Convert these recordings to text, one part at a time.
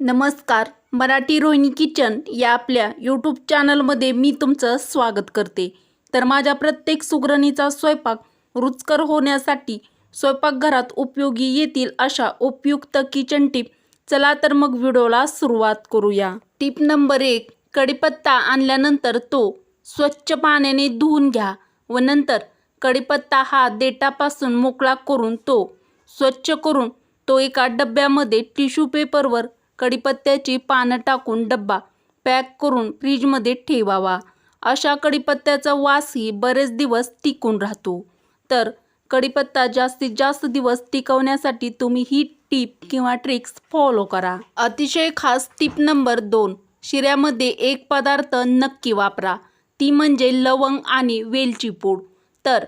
नमस्कार मराठी रोहिणी किचन या आपल्या यूट्यूब चॅनलमध्ये मी तुमचं स्वागत करते. तर माझ्या प्रत्येक सुगरणीचा स्वयंपाक रुचकर होण्यासाठी स्वयंपाकघरात उपयोगी येतील अशा उपयुक्त किचन टिप चला तर मग व्हिडिओला सुरुवात करूया. टिप नंबर एक कढीपत्ता आणल्यानंतर तो स्वच्छ पाण्याने धुवून घ्या व नंतर कढीपत्ता हा देटापासून मोकळा करून तो स्वच्छ करून तो एका डब्यामध्ये टिश्यू पेपरवर कडीपत्त्याची पानं टाकून डब्बा पॅक करून फ्रीजमध्ये ठेवावा. अशा कडीपत्त्याचा वासही बरेच दिवस टिकून राहतो. तर कडीपत्ता जास्तीत जास्त दिवस टिकवण्यासाठी तुम्ही ही टीप किंवा ट्रिक्स फॉलो करा. अतिशय खास टीप नंबर दोन शिऱ्यामध्ये एक पदार्थ नक्की वापरा. ती म्हणजे लवंग आणि वेलची पूड. तर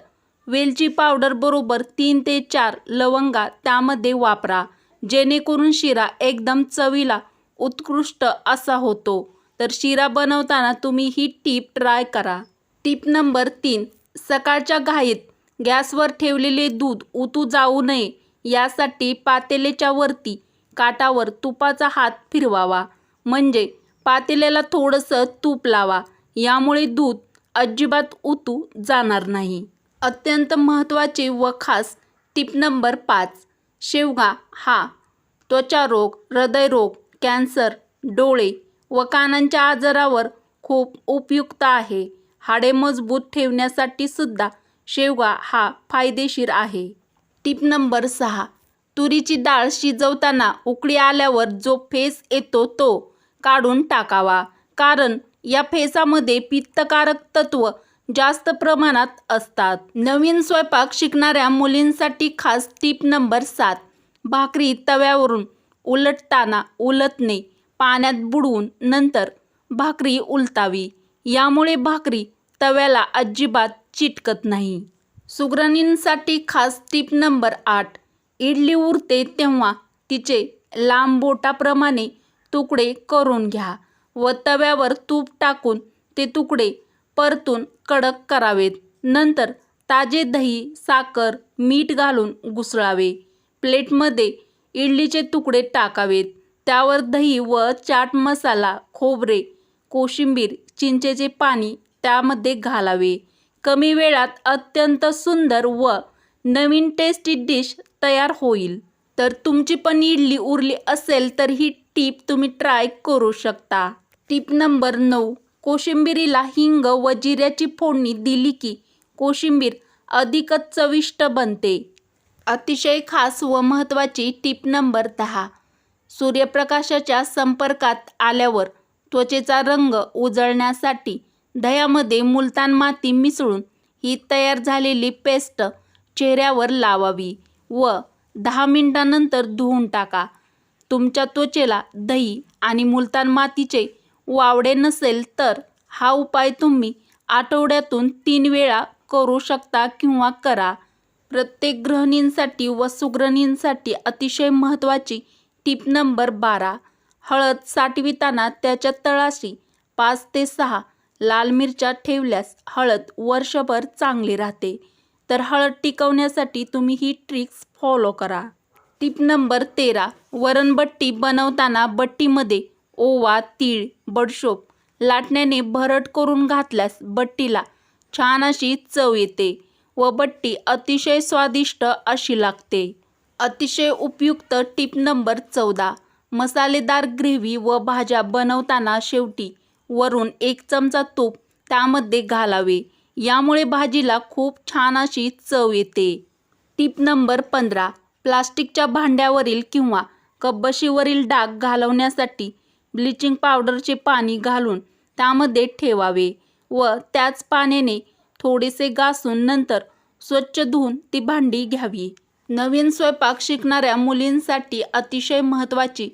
वेलची पावडर बरोबर तीन ते चार लवंगा त्यामध्ये वापरा. जेणेकरून शिरा एकदम चवीला उत्कृष्ट असा होतो. तर शिरा बनवताना तुम्ही ही टीप ट्राय करा. टीप नंबर तीन सकाळच्या घाईत गॅसवर ठेवलेले दूध उतू जाऊ नये यासाठी पातेलेच्या वरती काटावर तुपाचा हात फिरवावा. म्हणजे पातेल्याला थोडंसं तूप लावा यामुळे दूध अजिबात उतू जाणार नाही. अत्यंत महत्त्वाचे व खास टिप नंबर पाच शेवगा हा. त्वचारोग हृदयरोग कॅन्सर डोळे व कानांच्या आजारावर खूप उपयुक्त आहे. हाडे मजबूत ठेवण्यासाठी सुद्धा शेवगा हा फायदेशीर आहे. टिप नंबर सहा. तुरीची डाळ शिजवताना उकळी आल्यावर जो फेस येतो तो काढून टाकावा. कारण या फेसामध्ये पित्तकारक तत्व जास्त प्रमाणात असतात. नवीन स्वयंपाक शिकणाऱ्या मुलींसाठी खास टीप नंबर सात. भाकरी तव्यावरून उलटताना उलटणे पाण्यात बुडवून नंतर भाकरी उलटावी. यामुळे भाकरी तव्याला अजिबात चिटकत नाही. सुगरणींसाठी खास टीप नंबर आठ. इडली उरते तेव्हा तिचे लांब बोटाप्रमाणे तुकडे करून घ्या व तव्यावर तूप टाकून ते तुकडे परतून कडक करावेत. नंतर ताजे दही साखर मीठ घालून घुसळावे प्लेटमध्ये इडलीचे तुकडे टाकावेत. त्यावर दही व चाट मसाला खोबरे कोशिंबीर चिंचेचे पाणी त्यामध्ये घालावे. कमी वेळात अत्यंत सुंदर व नवीन टेस्टी डिश तयार होईल. तर तुमची पण इडली उरली असेल तर ही टीप तुम्ही ट्राय करू शकता. टीप नंबर नऊ. कोशिंबिरीला हिंग व जिऱ्याची फोडणी दिली की कोशिंबीर अधिकच चविष्ट बनते. अतिशय खास व महत्त्वाची टीप नंबर दहा. सूर्यप्रकाशाच्या संपर्कात आल्यावर त्वचेचा रंग उजळण्यासाठी दह्यामध्ये मुलतान माती मिसळून ही तयार झालेली पेस्ट चेहऱ्यावर लावावी व दहा मिनिटांनंतर धुवून टाका. तुमच्या त्वचेला दही आणि मुलतान मातीचे वावडे नसेल तर हा उपाय तुम्ही आठवड्यातून तीन वेळा करू शकता किंवा करा. प्रत्येक गृहिणींसाठी व सुगृहिणींसाठी अतिशय महत्त्वाची टीप नंबर बारा. हळद साठविताना त्याच्या तळाशी पाच ते सहा लाल मिरच्या ठेवल्यास हळद वर्षभर चांगली राहते. तर हळद टिकवण्यासाठी तुम्ही ही ट्रिक्स फॉलो करा. टीप नंबर तेरा. वरणबट्टी बनवताना बट्टीमध्ये ओवा तीळ बडशोप लाटण्याने भरट करून घातल्यास बट्टीला छान अशी चव येते व बट्टी अतिशय स्वादिष्ट अशी लागते. अतिशय उपयुक्त टीप नंबर चौदा. मसालेदार ग्रेव्ही व भाज्या बनवताना शेवटी वरून एक चमचा तूप त्यामध्ये घालावे. यामुळे भाजीला खूप छान अशी चव येते. टीप नंबर पंधरा. प्लास्टिकच्या भांड्यावरील किंवा कब्बशीवरील डाग घालवण्यासाठी ब्लिचिंग पावडरचे पाणी घालून त्यामध्ये ठेवावे व त्याच पाण्याने थोडेसे घासून नंतर स्वच्छ धुवून ती भांडी घ्यावी. नवीन स्वयंपाक शिकणाऱ्या मुलींसाठी अतिशय महत्त्वाची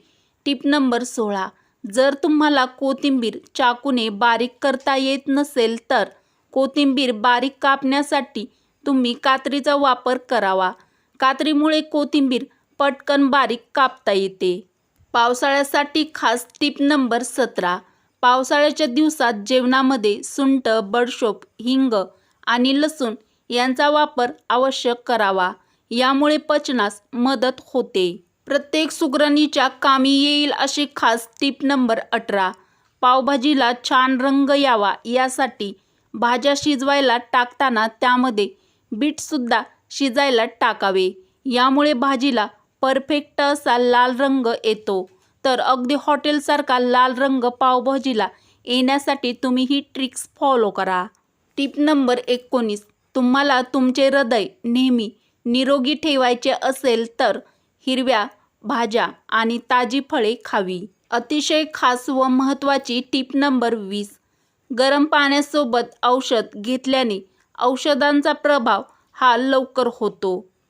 टीप नंबर सोळा. जर तुम्हाला कोथिंबीर चाकूने बारीक करता येत नसेल तर कोथिंबीर बारीक कापण्यासाठी तुम्ही कात्रीचा वापर करावा. कात्रीमुळे कोथिंबीर पटकन बारीक कापता येते. पावसाळ्यासाठी खास टीप नंबर सतरा. पावसाळ्याच्या दिवसात जेवणामध्ये सुंट बडशोप हिंग आणि लसूण यांचा वापर आवश्यक करावा. यामुळे पचनास मदत होते. प्रत्येक सुगरणीच्या कामी येईल अशी खास टीप नंबर अठरा. पावभाजीला छान रंग यावा यासाठी भाज्या शिजवायला टाकताना त्यामध्ये बीटसुद्धा शिजायला टाकावे. यामुळे भाजीला परफेक्ट असा लाल रंग येतो. तर अगदी हॉटेलसारखा लाल रंग पावभाजीला येण्यासाठी तुम्ही ही ट्रिक्स फॉलो करा. टिप नंबर एकोणीस. तुम्हाला तुमचे हृदय नेहमी निरोगी ठेवायचे असेल तर हिरव्या भाज्या आणि ताजी फळे खावी. अतिशय खास व महत्त्वाची टीप नंबर वीस. गरम पाण्यासोबत औषध घेतल्याने औषधांचा प्रभाव हा लवकर होतो.